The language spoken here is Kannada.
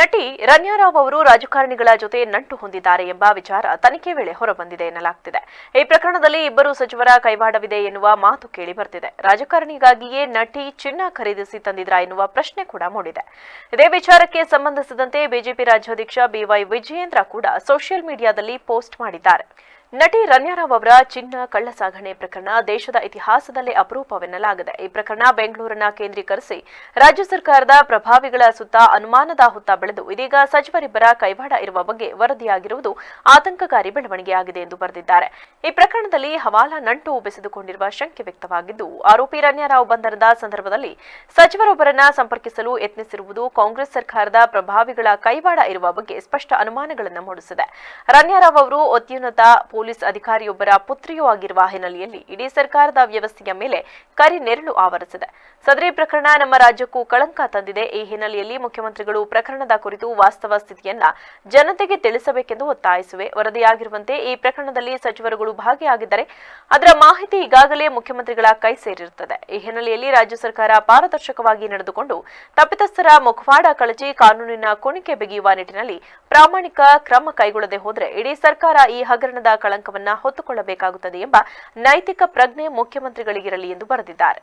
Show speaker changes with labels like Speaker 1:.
Speaker 1: ನಟಿ ರನ್ಯಾರಾವ್ ಅವರು ರಾಜಕಾರಣಿಗಳ ಜೊತೆ ನಂಟು ಹೊಂದಿದ್ದಾರೆ ಎಂಬ ವಿಚಾರ ತನಿಖೆ ವೇಳೆ ಹೊರಬಂದಿದೆ ಎನ್ನಲಾಗ್ತಿದೆ. ಈ ಪ್ರಕರಣದಲ್ಲಿ ಇಬ್ಬರು ಸಚಿವರ ಕೈವಾಡವಿದೆ ಎನ್ನುವ ಮಾತು ಕೇಳಿ ಬರ್ತಿದೆ. ರಾಜಕಾರಣಿಗಾಗಿಯೇ ನಟಿ ಚಿನ್ನ ಖರೀದಿಸಿ ತಂದಿದ್ರಾ ಎನ್ನುವ ಪ್ರಶ್ನೆ ಕೂಡ ಮೂಡಿದೆ. ಇದೇ ವಿಚಾರಕ್ಕೆ ಸಂಬಂಧಿಸಿದಂತೆ ಬಿಜೆಪಿ ರಾಜ್ಯಾಧ್ಯಕ್ಷ ಬಿವೈ ವಿಜಯೇಂದ್ರ ಕೂಡ ಸೋಷಿಯಲ್ ಮೀಡಿಯಾದಲ್ಲಿ ಪೋಸ್ಟ್ ಮಾಡಿದ್ದಾರೆ. ನಟಿ ರನ್ಯಾರಾವ್ ಅವರ ಚಿನ್ನ ಕಳ್ಳಸಾಗಣೆ ಪ್ರಕರಣ ದೇಶದ ಇತಿಹಾಸದಲ್ಲೇ ಅಪರೂಪವೆನ್ನಲಾಗಿದೆ. ಈ ಪ್ರಕರಣ ಬೆಂಗಳೂರನ್ನ ಕೇಂದ್ರೀಕರಿಸಿ ರಾಜ್ಯ ಸರ್ಕಾರದ ಪ್ರಭಾವಿಗಳ ಸುತ್ತ ಅನುಮಾನದ ಹುತ್ತ ಬೆಳೆದು ಇದೀಗ ಸಚಿವರಿಬ್ಬರ ಕೈವಾಡ ಇರುವ ಬಗ್ಗೆ ವರದಿಯಾಗಿರುವುದು ಆತಂಕಕಾರಿ ಬೆಳವಣಿಗೆಯಾಗಿದೆ ಎಂದು ಬರೆದಿದ್ದಾರೆ. ಈ ಪ್ರಕರಣದಲ್ಲಿ ಹವಾಲಾ ನಂಟು ಬೆಸೆದುಕೊಂಡಿರುವ ಶಂಕೆ ವ್ಯಕ್ತವಾಗಿದ್ದು, ಆರೋಪಿ ರನ್ಯಾರಾವ್ ಬಂಧನದ ಸಂದರ್ಭದಲ್ಲಿ ಸಚಿವರೊಬ್ಬರನ್ನ ಸಂಪರ್ಕಿಸಲು ಯತ್ನಿಸಿರುವುದು ಕಾಂಗ್ರೆಸ್ ಸರ್ಕಾರದ ಪ್ರಭಾವಿಗಳ ಕೈವಾಡ ಇರುವ ಬಗ್ಗೆ ಸ್ಪಷ್ಟ ಅನುಮಾನಗಳನ್ನು ಮೂಡಿಸಿದೆ. ರನ್ಯಾರಾವ್ ಅವರು ಅತ್ಯುನ್ನತ ಪೊಲೀಸ್ ಅಧಿಕಾರಿಯೊಬ್ಬರ ಪುತ್ರಿಯೂ ಆಗಿರುವ ಹಿನ್ನೆಲೆಯಲ್ಲಿ ಇಡೀ ಸರ್ಕಾರದ ವ್ಯವಸ್ಥೆಯ ಮೇಲೆ ಕರಿ ನೆರಳು ಆವರಿಸಿದೆ. ಸದರಿ ಪ್ರಕರಣ ನಮ್ಮ ರಾಜ್ಯಕ್ಕೂ ಕಳಂಕ ತಂದಿದೆ. ಈ ಹಿನ್ನೆಲೆಯಲ್ಲಿ ಮುಖ್ಯಮಂತ್ರಿಗಳು ಪ್ರಕರಣದ ಕುರಿತು ವಾಸ್ತವ ಸ್ಥಿತಿಯನ್ನ ಜನತೆಗೆ ತಿಳಿಸಬೇಕೆಂದು ಒತ್ತಾಯಿಸುವೆ. ವರದಿಯಾಗಿರುವಂತೆ ಈ ಪ್ರಕರಣದಲ್ಲಿ ಸಚಿವರುಗಳು ಭಾಗಿಯಾಗಿದ್ದರೆ ಅದರ ಮಾಹಿತಿ ಈಗಾಗಲೇ ಮುಖ್ಯಮಂತ್ರಿಗಳ ಕೈ ಸೇರಿರುತ್ತದೆ. ಈ ಹಿನ್ನೆಲೆಯಲ್ಲಿ ರಾಜ್ಯ ಸರ್ಕಾರ ಪಾರದರ್ಶಕವಾಗಿ ನಡೆದುಕೊಂಡು ತಪ್ಪಿತಸ್ಥರ ಮುಖವಾಡ ಕಳಚಿ ಕಾನೂನಿನ ಕುಣಿಕೆ ಬಿಗಿಯುವ ನಿಟ್ಟಿನಲ್ಲಿ ಪ್ರಾಮಾಣಿಕ ಕ್ರಮ ಕೈಗೊಳ್ಳದೆ ಹೋದರೆ ಇಡೀ ಸರ್ಕಾರ ಈ ಹಗರಣದ ಕಳಂಕವನ್ನ ಹೊತ್ತುಕೊಳ್ಳಬೇಕಾಗುತ್ತದೆ ಎಂಬ ನೈತಿಕ ಪ್ರಜ್ಞೆ ಮುಖ್ಯಮಂತ್ರಿಗಳಿಗಿರಲಿ ಎಂದು ಬರೆದಿದ್ದಾರೆ.